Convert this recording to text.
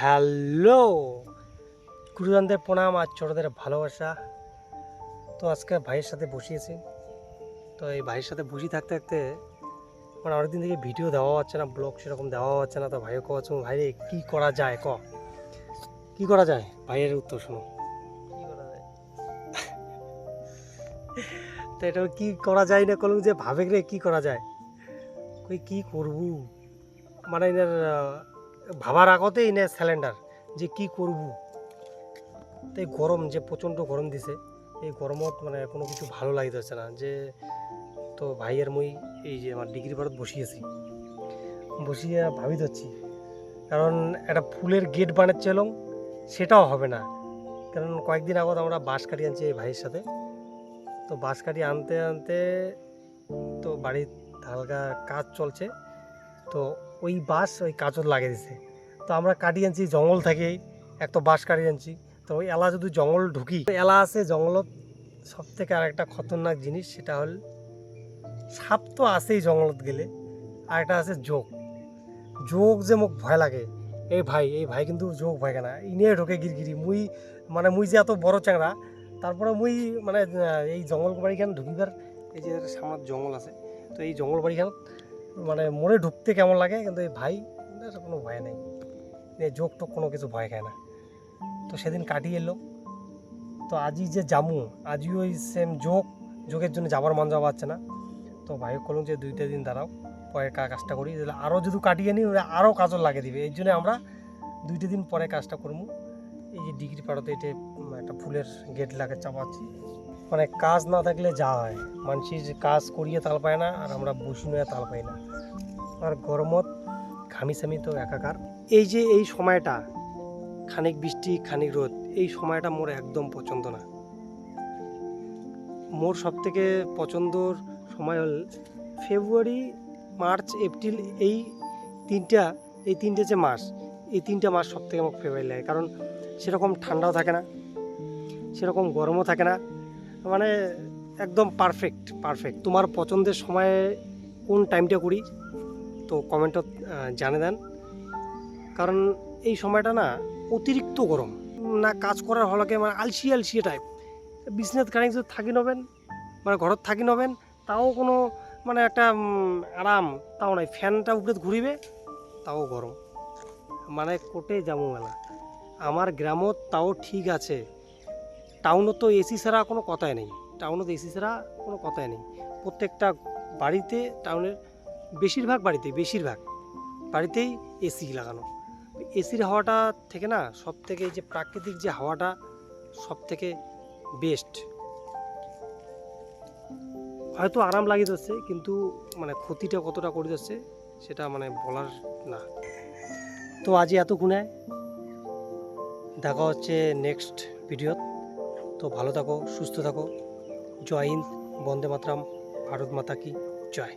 Hello. গুরুজনদের প্রণাম আর ছোটদের ভালোবাসা। তো আজকে ভাইয়ের সাথে বসিয়েছি। তো এই ভাইয়ের সাথে বসে থাকতে থাকতে মানে অনেকদিন থেকে ভিডিও দেওয়া হচ্ছে না ব্লগ সেরকম দেওয়া হচ্ছে না। তো ভাইও কচ্ছে ভাই রে কী করা যায় ক? কী করা যায়? ভাইয়ের উত্তর শোনো। তো এটা কি করা যায় না কলম যে ভাবে রে কি করা যায়? কই কি করব? মানে এনার ভাবার আগতেই এনে স্যালেন্ডার যে কি করব? তো এই গরম, যে প্রচণ্ড গরম দিছে, এই গরমত মানে কোনো কিছু ভালো লাগিতেছে না। যে তো ভাইয়ের মুই এই যে আমার ডিগ্রি ভারত বসিয়েছি বসিয়ে ভাবি ধরছি কারণ একটা ফুলের গেট বানাচ্ছিলাম সেটাও হবে না। কারণ কয়েকদিন আগত আমরা বাঁশ কাটি আনছি এই ভাইয়ের সাথে। তো বাঁশ কাটি আনতে আনতে তো বাড়ির হালকা কাজ চলছে। তো ওই বাঁশ, ওই কাজত লাগিয়ে দিছে। তো আমরা কাটি আনছি, জঙ্গল থেকে এক তো বাঁশ কাটি আনছি। তো ওই এলা যদি জঙ্গল ঢুকি এলা আছে জঙ্গলত। সব থেকে আর একটা খতরনাক জিনিস, সেটা হল সাপ তো আছেই জঙ্গলত গেলে। আর একটা আছে যোগ যোগ যে মোক ভয় লাগে। এই ভাই এই ভাই কিন্তু যোগ ভয় কেনা ইনে ঢোকে গিরগিরি। মুই মানে মুই যে এত বড় চ্যাংরা তারপরে মুই মানে এই জঙ্গল বাড়িখান ঢুকিবার, এই যে সামনে জঙ্গল আছে, তো এই জঙ্গল বাড়িখান মানে মনে ঢুকতে কেমন লাগে? কিন্তু এই ভাই কোনো ভয় নেই। যোগ টোক কোনো কিছু ভয় খায় না। তো সেদিন কাটিয়ে এলো। তো আজই যে জামু, আজই ওই সেম যোগ যোগের জন্য যাবার মন যাওয়া পাচ্ছে না। তো ভাই কলম যে দুইটা দিন দাঁড়াও, পরে কাজটা করি। আরও যদি কাটিয়ে নিই ওরা আরও কাজও লাগিয়ে দিবে। এই জন্য আমরা দুইটা দিন পরে কাজটা করব। এই যে ডিগ্রি পাড়াতে এটা একটা ফুলের গেট লাগে চাপাচ্ছি। মানে কাজ না থাকলে যা হয়। মানুষের কাজ করিয়ে তাল পায় না আর আমরা বসি নয় তাল পাই না। আর গরমত ঘামি সামি তো একাকার। এই যে এই সময়টা, খানিক বৃষ্টি, খানিক রোদ, এই সময়টা মোর একদম পছন্দ না। মোর সব থেকে পছন্দর সময় হল ফেব্রুয়ারি, মার্চ, এপ্রিল, এই তিনটা, এই তিনটে যে মাস, এই তিনটা মাস সব থেকে আমার ফেভারিট লাগে। কারণ সেরকম ঠান্ডাও থাকে না, সেরকম গরমও থাকে না মানে একদম পারফেক্ট পারফেক্ট তোমার পছন্দের সময়ে কোন টাইমটা করি, তো কমেন্টত জানে দেন। কারণ এই সময়টা না অতিরিক্ত গরম। না কাজ করার হলকে মানে আলসি আলসি টাইপ বিজনেস কানেক্ট যদি থাকি নবেন মানে ঘরত থাকি নবেন, তাও কোনো মানে একটা আরাম, তাও নাই। ফ্যানটা উপরে ঘুরিবে, তাও গরম। মানে কোটে যাব মেলা আমার গ্রামত তাও ঠিক আছে। টাউনত তো এসি ছাড়া কোনো কথাই নেই। টাউনত এসি ছাড়া কোনো কথাই নেই। প্রত্যেকটা বাড়িতে টাউনের বেশিরভাগ বাড়িতে, বেশিরভাগ বাড়িতেই এসি লাগানো। এসির হাওয়াটা থেকে না সব থেকে যে প্রাকৃতিক যে হাওয়াটা সব থেকে বেস্ট হয়তো আরাম লাগিয়ে যাচ্ছে কিন্তু মানে ক্ষতিটা কতটা করে যাচ্ছে সেটা মানে বলার না। তো আজ এতক্ষণে দেখা হচ্ছে নেক্সট ভিডিওত তো ভালো থাকো সুস্থ থাকো। জয় হিন্দ বন্দে মাতরাম ভারত মাতা কি জয়।